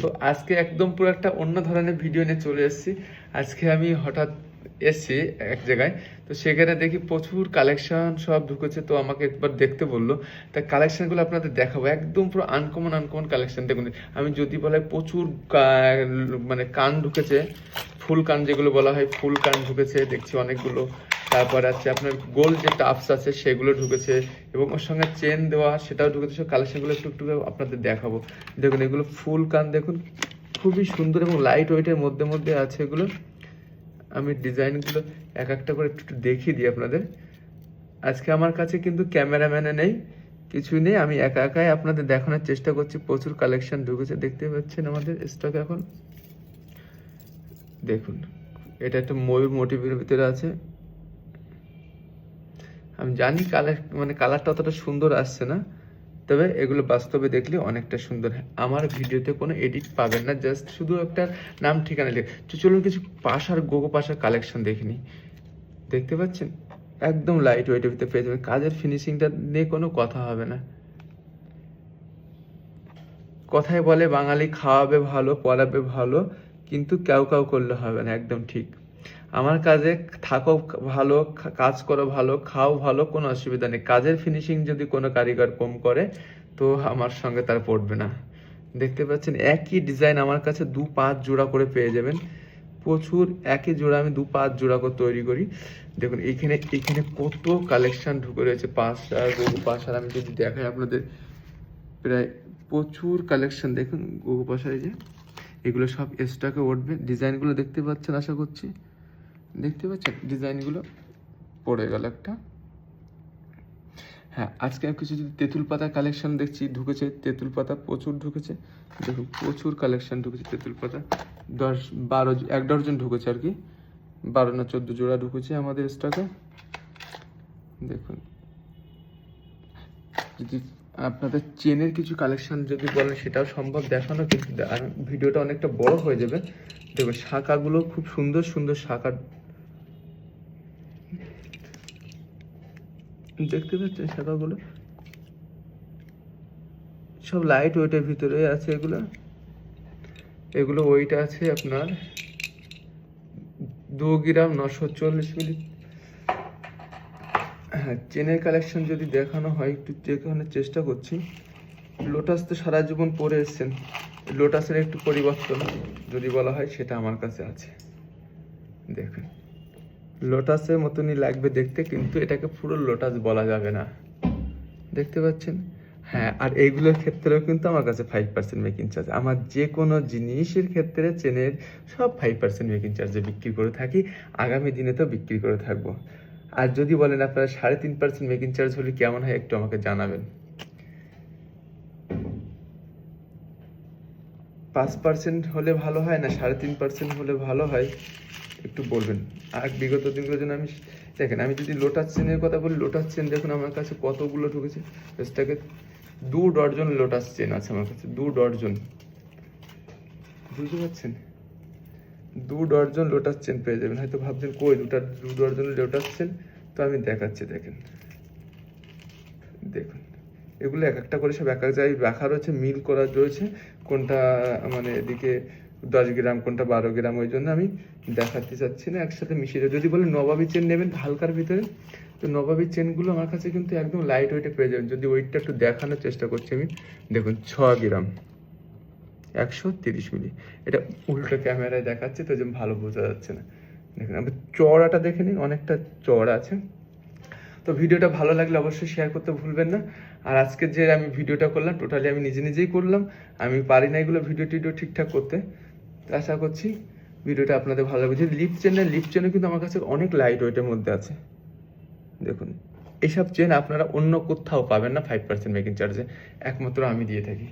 তো আজকে একদম পুরো একটা অন্য ধরনের ভিডিও নিয়ে চলে এসেছি। আজকে আমি হঠাৎ এসেছি এক জায়গায়, তো সেখানে দেখি প্রচুর কালেকশন সব ঢুকেছে, তো আমাকে একবার দেখতে বলল। তা কালেকশনগুলো আপনাদের দেখাবো। একদম পুরো আনকমন আনকমন কালেকশন দেখুন, আমি যদি বলা প্রচুর মানে কান ঢুকেছে, ফুল কান যেগুলো বলা হয়, ফুল কান ঢুকেছে, দেখছি অনেকগুলো। তারপর আছে আপনার গোল যে টাপস আছে, সেগুলো ঢুকেছে এবং ওর সঙ্গে চেন দেওয়া, সেটাও ঢুকেছে। সব কালেকশনগুলো একটু একটু আপনাদের দেখাবো। দেখুন, এগুলো ফুল কান, দেখুন, খুবই সুন্দর এবং লাইট ওয়েটের মধ্যে মধ্যে আছে এগুলো। আমি ডিজাইনগুলো এক একটা করে একটু দেখিয়ে দিই আপনাদের। আজকে আমার কাছে কিন্তু ক্যামেরাম্যানে নেই কিছুই নেই। আমি একা একাই আপনাদের দেখানোর চেষ্টা করছি। প্রচুর কালেকশন ঢুকেছে, দেখতে পাচ্ছেন আমাদের স্টক এখন। দেখুন, এটা একটা ময়ূর মোটিভের ভিতরে আছে। আমি জানি কালার মানে কালারটা অতটা সুন্দর আসছে না, তবে এগুলো বাস্তবে দেখলে অনেকটা সুন্দর। হয় আমার ভিডিওতে কোনো এডিট পাবেন না জাস্ট শুধু একটা নাম ঠিকানা লিখে। চলুন কিছু পাশার গোগো পাশার কালেকশন দেখে নিই। দেখতে পাচ্ছেন? একদম লাইট ওয়েটের ভিতরে পেয়ে যাবেন। কাজের ফিনিশিংটা নিয়ে কোনো কথা হবে না। কথায় বলে বাঙালি খাওয়াবে ভালো, পড়াবে ভালো, কিন্তু কেউ কেউ করলে হবে না, একদম ঠিক। আমার কাজে থাকো ভালো, কাজ করো ভালো, খাও ভালো, কোনো অসুবিধা নেই। কাজের ফিনিশিং যদি কোনো কারিগর কম করে, তো আমার সঙ্গে তার পড়বে না। দেখতে পাচ্ছেন, একই ডিজাইন আমার কাছে দু পাঁচ জোড়া করে পেয়ে যাবেন। প্রচুর একই জোড়া আমি দু পাঁচ জোড়া করে তৈরি করি। দেখুন, এখানে এখানে কত কালেকশন ঢুকে রয়েছে। পাঁচ পাঁচটা গরু পাঁচটার আমি যদি দেখাই আপনাদের, প্রায় প্রচুর কালেকশন দেখুন গরু পাশার এই যে, এগুলো সব স্টকে উঠবে। ডিজাইনগুলো দেখতে পাচ্ছেন, আশা করছি। দেখতে পাচ্ছেন? ডিজাইনগুলো পড়ে গেল একটা। হ্যাঁ আজকে আমি কিছু যদি তেঁতুল পাতা কালেকশন দেখছি, ঢুকেছে তেঁতুল পাতা, প্রচুর ঢুকেছে। দেখুন, প্রচুর কালেকশন ঢুকেছে তেঁতুল পাতা। দশ, বারো, এক ডজন ঢুকেছে আর কি। বারো না চোদ্দ জোড়া ঢুকেছে আমাদের স্টকে দেখুন। যদি আপনাদের চেনের কিছু কালেকশন যদি বলেন, সেটাও সম্ভব দেখানো, কিন্তু ভিডিওটা অনেকটা বড় হয়ে যাবে। দেখুন, শাখাগুলো খুব সুন্দর সুন্দর শাখা দেখতে পাচ্ছেন শাখাগুলো? সব লাইট ওয়েটের ভিতরে আছে এগুলো। এগুলো ওয়েট আছে আপনার দু গ্রাম নশো চল্লিশ মিলি। হ্যাঁ চেনের কালেকশন যদি দেখানো হয়, একটু দেখানোর চেষ্টা করছি। লোটাস তো সারা জীবন পরে এসছেন। লোটাসের একটু পরিবর্তন যদি বলা হয়, সেটা আমার কাছে আছে। দেখুন। লোটাসের মতনই লাগবে দেখতে, কিন্তু এটাকে পুরো লোটাস বলা যাবে না। দেখতে পাচ্ছেন? হ্যাঁ আর এইগুলোর ক্ষেত্রেও কিন্তু আমার কাছে ফাইভ পার্সেন্ট মেকিং চার্জ আমার যে কোনো জিনিসের ক্ষেত্রে চেনের সব ফাইভ পার্সেন্ট মেকিং চার্জে বিক্রি করে থাকি, আগামী দিনে তো বিক্রি করে থাকব। আর যদি বলেন আপনারা সাড়ে তিন পার্সেন্ট মেকিং চার্জ হলে কেমন হয়, একটু আমাকে জানাবেন। পাঁচ পার্সেন্ট হলে ভালো হয় না সাড়ে তিন পার্সেন্ট হলে ভালো হয়? একটু বলবেন। আর বিগত দিনগুলো যেন আমি দেখেন, আমি যদি লোটাস চেনের কথা বলি লোটাস চেন দেখুন আমার কাছে কতগুলো ঢুকেছে। এসটাকে দু ডর্জন লোটাস চেন আছে আমার কাছে, দু ডর্জন বুঝতে পারছেন? দু ডর্জন লোটাস চেন পেয়ে যাবেন। হয়তো ভাবছেন, কই দুটা, দু ডর্জন লোটাস চেন তো আমি দেখাচ্ছি, দেখেন। দেখুন। এগুলো এক একটা করে সব এক এক জায়গায় রাখা রয়েছে, মিল করা রয়েছে। কোনটা মানে এদিকে দশ গ্রাম, কোনটা বারো গ্রাম, ওই জন্য আমি দেখাতে চাচ্ছি না, একসাথে মিশিয়ে। যদি বলেন নবাবি চেন নেবেন হালকার ভিতরে, তো নবাবি চেনগুলো আমার কাছে কিন্তু একদম লাইট ওয়েটে পেয়ে যাবেন। যদি ওয়েটটা একটু দেখানোর চেষ্টা করছি আমি, দেখুন, ছ গ্রাম, একশো তিরিশ মিলি। এটা উল্টো ক্যামেরায় দেখাচ্ছে, তো যে ভালো বোঝা যাচ্ছে না। দেখুন, আমি চওড়াটা দেখে নিন অনেকটা চওড়া আছে। তো ভিডিওটা ভালো লাগলে অবশ্যই শেয়ার করতে ভুলবেন না। আর আজকে যে আমি ভিডিওটা করলাম টোটালি আমি নিজে নিজেই করলাম। আমি পারি না এগুলো ভিডিও টিডিও ঠিকঠাক করতে। আশা করছি ভিডিওটা আপনাদের ভালো লাগবে। যে লিপ চেনের লিপ চেনও কিন্তু আমার কাছে অনেক লাইট ওয়েটের মধ্যে আছে। দেখুন, এইসব চেন আপনারা অন্য কোথাও পাবেন না ফাইভ পার্সেন্ট মেকিং চার্জে একমাত্র আমি দিয়ে থাকি।